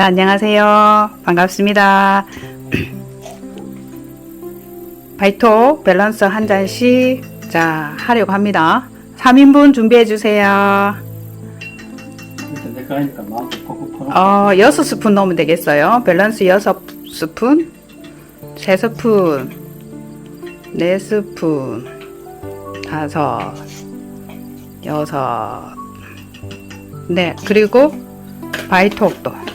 자, 안녕하세요. 반갑습니다. 바이토 밸런스 한 잔씩 자, 하려고 합니다. 3인분 준비해 주세요. 어, 6스푼 넣으면 되겠어요. 밸런스 6스푼, 3스푼, 4스푼, 5, 6, 네, 그리고 바이톡도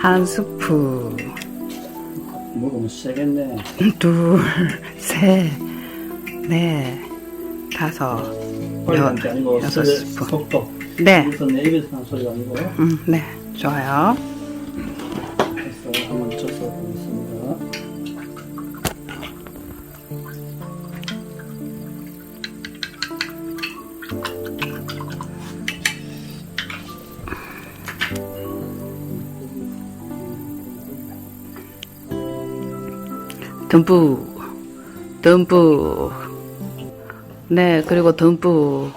한 스푼, 먹으면 세겠네. 둘, 셋, 넷, 다섯, 하는 게 아니고 여섯 스푼. 속도. 네, 그래서 내 입에서 나는 소리가 아니고 음, 네, 좋아요. 그래서 한번 쳐서 보겠습니다. 듬뿍, 듬뿍. 네, 그리고 듬뿍.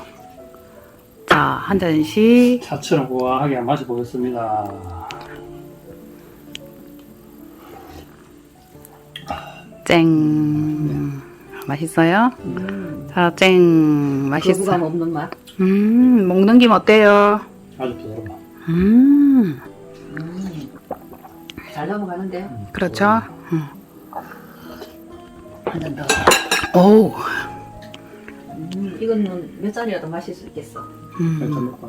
자, 한 잔씩. 차처럼 고와하게 마셔보겠습니다. 쨍. 맛있어요? 자, 쨍. 맛있어. 거부감 없는 맛. 음, 먹는 김 어때요? 아주 부드러워. 음, 잘 넘어가는데요. 그렇죠? 음. 오, 음, 이거는 몇 잔이라도 마실 수 있겠어. 음.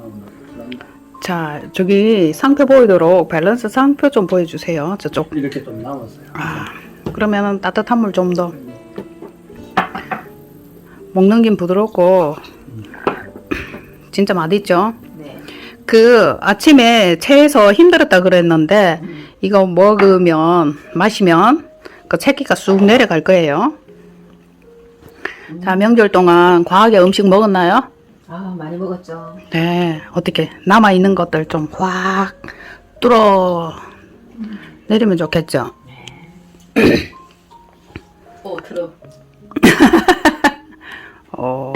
자, 저기 상표 보이도록 밸런스 상표 좀 보여주세요. 저쪽. 이렇게 좀 남았어요. 아, 그러면 따뜻한 물 좀 더. 먹는 김 부드럽고, 진짜 맛있죠? 네. 그 아침에 체해서 힘들었다 그랬는데, 이거 먹으면, 마시면, 그 체기가 쑥 내려갈 거예요. 자, 명절 동안 과하게 음식 먹었나요? 아 많이 먹었죠. 네, 어떻게 남아있는 것들 좀 확 뚫어 내리면 좋겠죠? 오 들어. 어,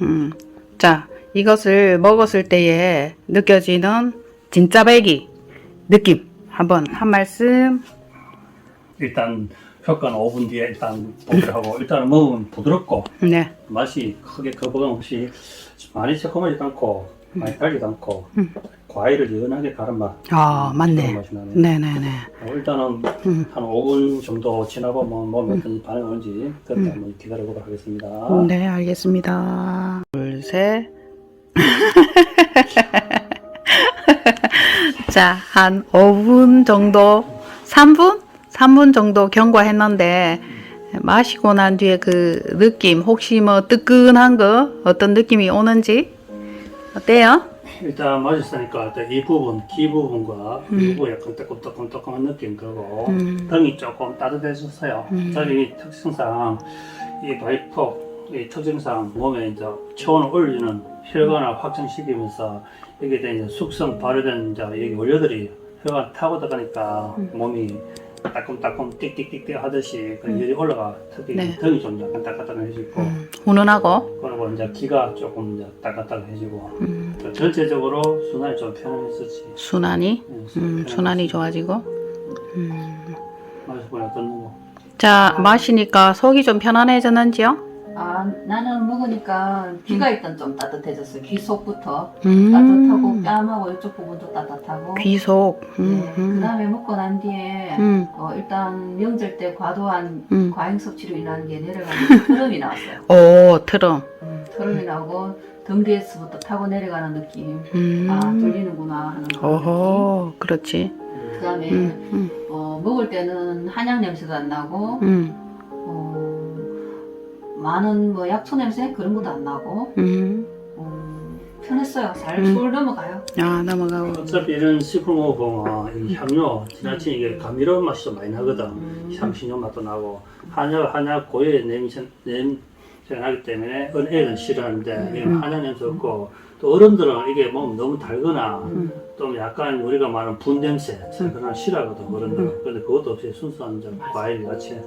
음, 자, 이것을 먹었을 때에 느껴지는 진짜 배기 느낌 한번 한 말씀. 일단 효과는 5분 뒤에 일단 보기로 하고 일단은 먹으면 부드럽고 네, 맛이 크게 거부감 없이 많이 새콤하지도 않고 많이 달지도 않고 음. 과일을 연하게 갈은 맛 아 그런 맞네. 맛이 나네. 네네네. 어, 일단은 음. 한 5분 정도 지나보면 몸에 어떤 반응이 오는지 그때 한번 기다려보도록 하겠습니다. 네, 알겠습니다. 둘, 셋. 자, 한 5분 정도, 3분? 3분 정도 경과했는데, 마시고 난 뒤에 그 느낌, 혹시 뭐 뜨끈한 거, 어떤 느낌이 오는지, 어때요? 일단 일단 이 부분, 귀 부분과 이 부분 약간 따끔따끔따끔한 느낌 그리고 음. 등이 조금 따뜻해졌어요. 음. 저희 특성상 이 바이톡 이 특징상 몸에 이제 체온을 올리는 혈관을 확장시키면서 여기에 대한 이제 숙성 발효된 이제 여기 원료들이 혈관 타고 들어가니까 몸이 따끔따끔 띡띡띡띡 하듯이 그 열이 올라가 특히 네. 등이 좀 약간 따뜻해지고 음, 훈훈하고, 그리고 이제 귀가 조금 이제 따뜻해지고 음, 전체적으로 순환이 좀 편안했었지. 순환이, 네, 음, 편안했었지. 순환이 좋아지고, 음. 맛있고 어떤 거? 자, 마시니까 속이 좀 편안해졌는지요? 아 나는 먹으니까 귀가 일단 좀 따뜻해졌어요. 귀 속부터 음. 따뜻하고 뺨하고 이쪽 부분도 따뜻하고. 귀속, 음, 네. 음. 그다음에 먹고 난 뒤에 음. 어, 일단 명절 때 과도한 음. 과잉 섭취로 인한 게 내려가는 트름이 나왔어요. 오, 트럼. 음, 트름이 나오고 등 뒤에서부터 타고 내려가는 느낌. 음. 아 뚫리는구나 하는 거. 어허, 그렇지. 그다음에 음, 음, 어, 먹을 때는 한약 냄새도 안 나고 음, 어, 많은 뭐 약초 냄새 그런 것도 안 나고 음. 어, 편했어요. 잘 음. 술 넘어가요. 아, 넘어가고. 어차피 이런 식품 먹어보면 이 향료 지나친 이게 감미로운 맛이 좀 많이 나거든. 음. 향신료 맛도 나고 한약 한약 고유의 냄새 냄새가 나기 때문에 은애는 싫어하는데 이게 음. 한약 냄새 없고 또 어른들은 이게 먹으면 너무 달거나 음. 좀 약간 우리가 말하는 분 냄새 그런 거 싫어하거든 어른들은. 음. 근데 그것도 없이 순수한 좀 과일 같이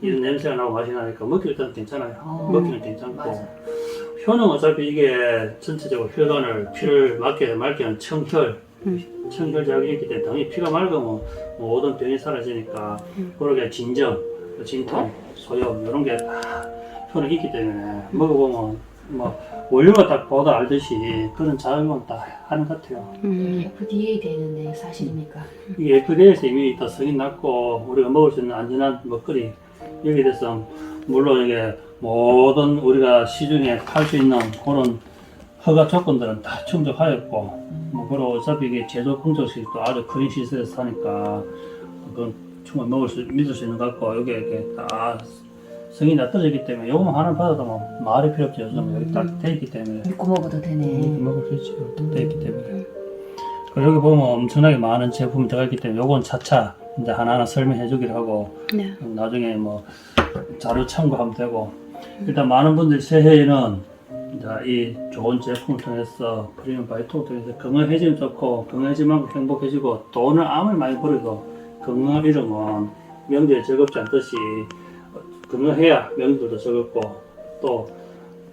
이런 냄새가 나고 맛이 나니까 먹기 일단 괜찮아요. 어. 먹기는 괜찮고. 맞아. 혀는 어차피 이게 전체적으로 혈관을 피를 막게 막게 하는 청혈 음. 청결작용이 있기 때문에 당연히 피가 맑으면 뭐 모든 병이 사라지니까 음. 그러게 진정, 진통, 소염 이런 게 다 효능이 있기 때문에 먹어보면 뭐 원료가 딱 보다 알듯이 그런 작용은 다 하는 것 같아요. 음. FDA 돼 있는데 사실입니까? 이게 FDA에서 이미 다 승인 났고 우리가 먹을 수 있는 안전한 먹거리 여기에 대해서 물론 이게 모든 우리가 시중에 팔 수 있는 그런 허가 조건들은 다 충족하였고 뭐 그리고 어차피 이게 제조 공정식도 아주 큰 시설에서 하니까 그건 충분히 먹을 수 믿을 수 있는 것 같고 여기 이렇게 다다 떨어졌기 때문에 요거만 하나 받아도 뭐 말이 필요 없죠. 요즘 여기 딱 돼 있기 때문에. 믿고 먹어도 되네. 이렇게 먹을 수 있지 이렇게 돼 있기 때문에. 그리고 여기 보면 엄청나게 많은 제품이 들어가 있기 때문에 요건 차차 이제 하나하나 설명해 주기로 하고 네. 나중에 뭐 자료 참고하면 되고 일단 많은 분들이 새해에는 이 좋은 제품을 통해서 프리미엄 바이톡을 통해서 건강해지면 좋고 건강해지면 행복해지고 돈을 아무리 많이 벌어도 건강을 잃으면 명절이 즐겁지 않듯이 건강해야 명절도 즐겁고 또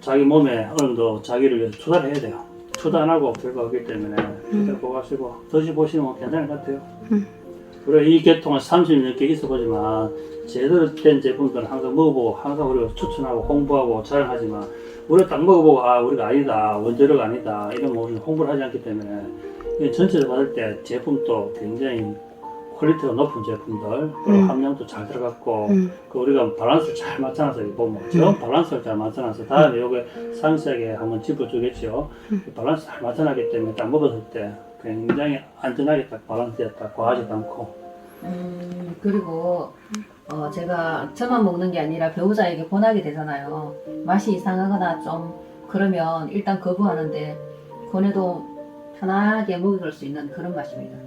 자기 몸에 어느 정도 자기를 위해서 투자를 해야 돼요. 투자 안 하고 결과 없기 때문에 투자 꼭 하시고 드셔보시면 괜찮을 것 같아요. 음. 그리고 이 계통은 30년 넘게 있어보지만 제대로 된 제품들은 항상 먹어보고 항상 우리가 추천하고 홍보하고 자랑하지만 우리가 딱 먹어보고 아 우리가 아니다 원재료가 아니다 이런 거 우리는 홍보를 하지 않기 때문에 이 전체를 받을 때 제품도 굉장히 퀄리티가 높은 제품들 그리고 음. 함량도 잘 들어갔고 음. 그 우리가 밸런스를 잘 맞춰놔서 보면 전 밸런스를 잘 맞춰놔서 다음에 요게 상세하게 한번 짚어주겠죠 그 밸런스 잘 맞춰놨기 때문에 딱 먹었을 때 굉장히 안전하게 딱 밸런스였다 과하지도 않고 음, 그리고 어, 제가 저만 먹는 게 아니라 배우자에게 권하게 되잖아요. 맛이 이상하거나 좀 그러면 일단 거부하는데 권해도 편하게 먹을 수 있는 그런 맛입니다.